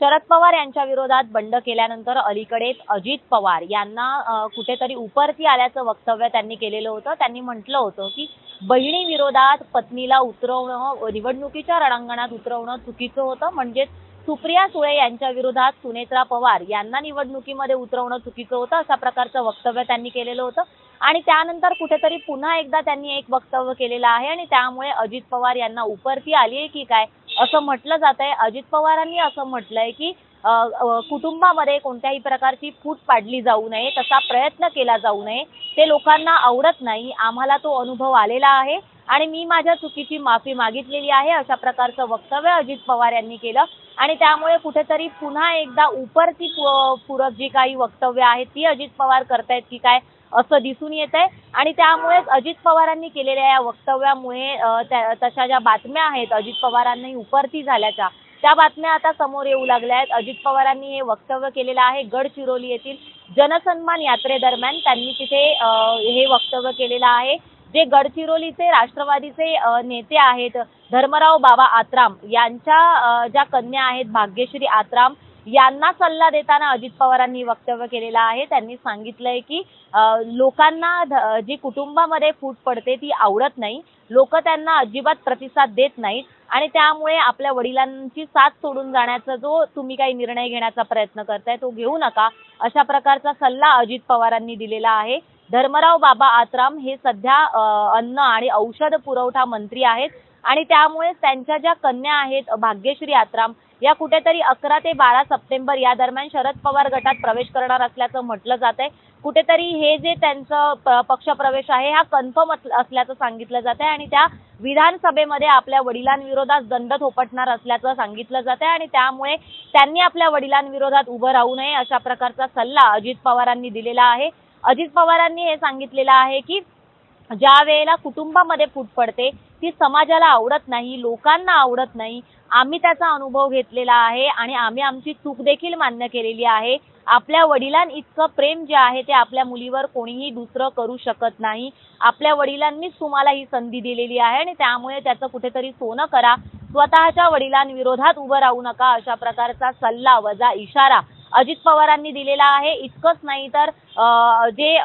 शरद पवार यांच्या विरोधात बंड केल्यानंतर अलीकडेच अजित पवार यांना कुठेतरी उपरती आल्याचं वक्तव्य त्यांनी केलेलं होतं. त्यांनी म्हटलं होतं की बहिणी विरोधात पत्नीला उतरवणं निवडणुकीच्या रणांगणात उतरवणं चुकीचं होतं. म्हणजेच सुप्रिया सुळे यांच्या विरोधात सुनेत्रा पवार यांना निवडणुकीमध्ये उतरवणं चुकीचं होतं अशा प्रकारचं वक्तव्य त्यांनी केलेलं होतं. आणि त्यानंतर कुठेतरी पुन्हा एकदा त्यांनी एक वक्तव्य केलेलं आहे आणि त्यामुळे अजित पवार यांना उपरती आली आहे की काय? असं म्हटलं जात आहे अजित पवारांनी असं म्हटलंय की कुटुंबामध्ये कोणत्याही प्रकारची फूट पाडली जाऊ नये तसा प्रयत्न केला जाऊ नये. ते लोकांना आवडत नाही. आम्हाला तो अनुभव आलेला आहे. आणि मी माझ्या चुकीची माफी मागितलेली आहे. अशा प्रकारचं वक्तव्य अजित पवार यांनी केलं. आणि त्यामुळे कुठेतरी पुन्हा एकदा उपरती पु- पूरक जी काही वक्तव्य आहेत ती अजित पवार करतायत की काय असं दिसून येत आहे आणि त्यामुळेच अजित पवारांनी केलेल्या या वक्तव्यामुळे त्या- तशा ज्या बातम्या आहेत अजित पवारांनी उपरती झाल्याच्या त्या बातम्या आता समोर येऊ लागल्या आहेत अजित पवारांनी हे वक्तव्य केलेलं आहे गडचिरोली येथील जनसन्मान यात्रेदरम्यान त्यांनी तिथे हे वक्तव्य केलेलं आहे. जे गडचिरोलीचे राष्ट्रवादीचे नेते आहेत धर्मराव बाबा आत्राम यांच्या ज्या कन्या आहेत भाग्यश्री आत्राम यांना सल्ला देताना अजित पवारांनी वक्तव्य केलेलं आहे. त्यांनी सांगितलंय की लोकांना जी कुटुंबामध्ये फूट पडते ती आवडत नाही. लोक त्यांना अजिबात प्रतिसाद देत नाहीत आणि त्यामुळे आपल्या वडिलांची साथ सोडून जाण्याचा जो तुम्ही काही निर्णय घेण्याचा प्रयत्न करताय तो घेऊ नका. अशा प्रकारचा सल्ला अजित पवारांनी दिलेला आहे. धर्मराव बाबा आत्राम हे सध्या अन्न आणि औषध पुरवठा मंत्री आहेत आणि त्यामुळे त्यांच्या ज्या कन्या आहेत भाग्यश्री आत्राम या कुठेतरी अकरा ते बारा सप्टेंबर या दरम्यान शरद पवार गटात प्रवेश करणार असल्याचं म्हटलं जात आहे कुठेतरी हे जे त्यांचं पक्षप्रवेश आहे हा कन्फर्म असल्याचं सांगितलं जात आहे आणि त्या विधानसभेमध्ये आपल्या वडिलांविरोधात दंड थोपटणार असल्याचं सांगितलं जात आहे आणि त्यामुळे त्यांनी आपल्या वडिलांविरोधात उभं राहू नये अशा प्रकारचा सल्ला अजित पवारांनी दिलेला आहे. अजित पवारांनी हे सांगितलेलं आहे की ज्या वेळेला कुटुंबामध्ये फूट पडते ती समाजाला आवडत नाही लोकांना आवडत नाही आम्ही त्याचा अनुभव घेतलेला आहे आणि आम्ही आमची चूक देखील मान्य केलेली आहे. आपल्या वडिलांइतकं प्रेम जे आहे ते आपल्या मुलीवर कोणीही दुसरं करू शकत नाही. आपल्या वडिलांनीच तुम्हाला ही संधी दिलेली आहे आणि त्यामुळे त्याचं कुठेतरी सोनं करा. स्वतःच्या वडिलांविरोधात उभं राहू नका अशा प्रकारचा सल्ला वजा इशारा अजित पवारांनी दिलेला आहे. इतकंच नाही तर जे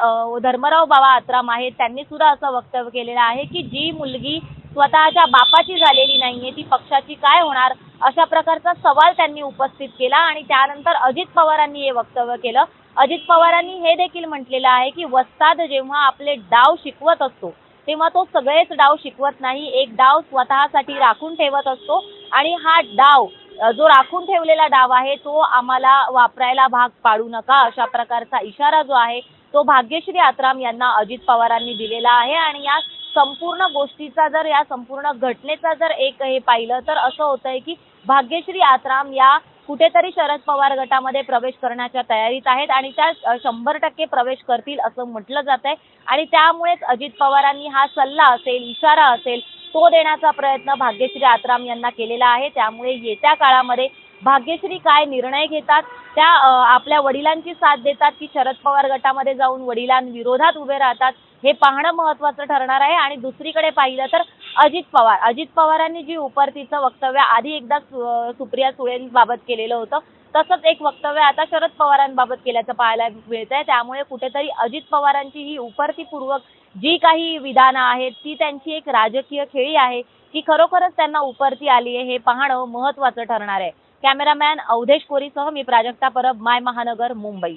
धर्मराव बाबा आत्राम आहेत त्यांनी सुद्धा असं वक्तव्य केलेलं आहे की जी मुलगी स्वतःच्या बापाची झालेली नाहीये ती पक्षाची काय होणार? अशा प्रकारचा सवाल त्यांनी उपस्थित केला आणि त्यानंतर अजित पवारांनी हे वक्तव्य केलं. अजित पवारांनी हे देखील म्हटलेलं आहे की वस्ताद जेव्हा आपले डाव शिकवत असतो तेव्हा तो सगळेच डाव शिकवत नाही. एक डाव स्वतःसाठी राखून ठेवत असतो आणि हा डाव जो राखून ठेवलेला डाव आहे तो आम्हाला वापरायला भाग पाडू नका. अशा प्रकारचा इशारा जो आहे तो भाग्यश्री आत्राम यांना अजित पवारांनी दिलेला आहे. आणि या संपूर्ण गोष्टीचा जर या संपूर्ण घटनेचा जर एक हे पाहिलं तर असं होतंय की भाग्यश्री आत्राम या कुठेतरी शरद पवार गटामध्ये प्रवेश करण्याच्या तयारीत आहेत आणि त्या शंभर टक्के प्रवेश करतील असं म्हटलं जात आहे आणि त्यामुळेच अजित पवारांनी हा सल्ला असेल इशारा असेल तो देण्याचा प्रयत्न भाग्यश्री आत्राम यांना केलेला आहे. त्यामुळे येत्या काळामध्ये भाग्यश्री काय निर्णय घेतात त्या आपल्या वडिलांची साथ देतात की शरद पवार गटामध्ये जाऊन वडिलांविरोधात उभे राहतात हे पाहणं महत्वाचं ठरणार आहे. आणि दुसरीकडे पाहिलं तर अजित पवार. अजित पवारांनी जी उपरतीचं वक्तव्य आधी एकदा सुप्रिया सुळेंबाबत केलेलं होतं तसंच एक वक्तव्य आता शरद पवारांबाबत केल्याचं पाहायला मिळत आहे त्यामुळे कुठेतरी अजित पवारांची ही उपरतीपूर्वक जी काही विधानं आहेत ती त्यांची एक राजकीय खेळी आहे की खरोखरच त्यांना उपरती आली आहे हे पाहणं महत्वाचं ठरणार आहे. कॅमेरामॅन अवधेश कोरीसह मी प्राजक्ता परब माय महानगर मुंबई.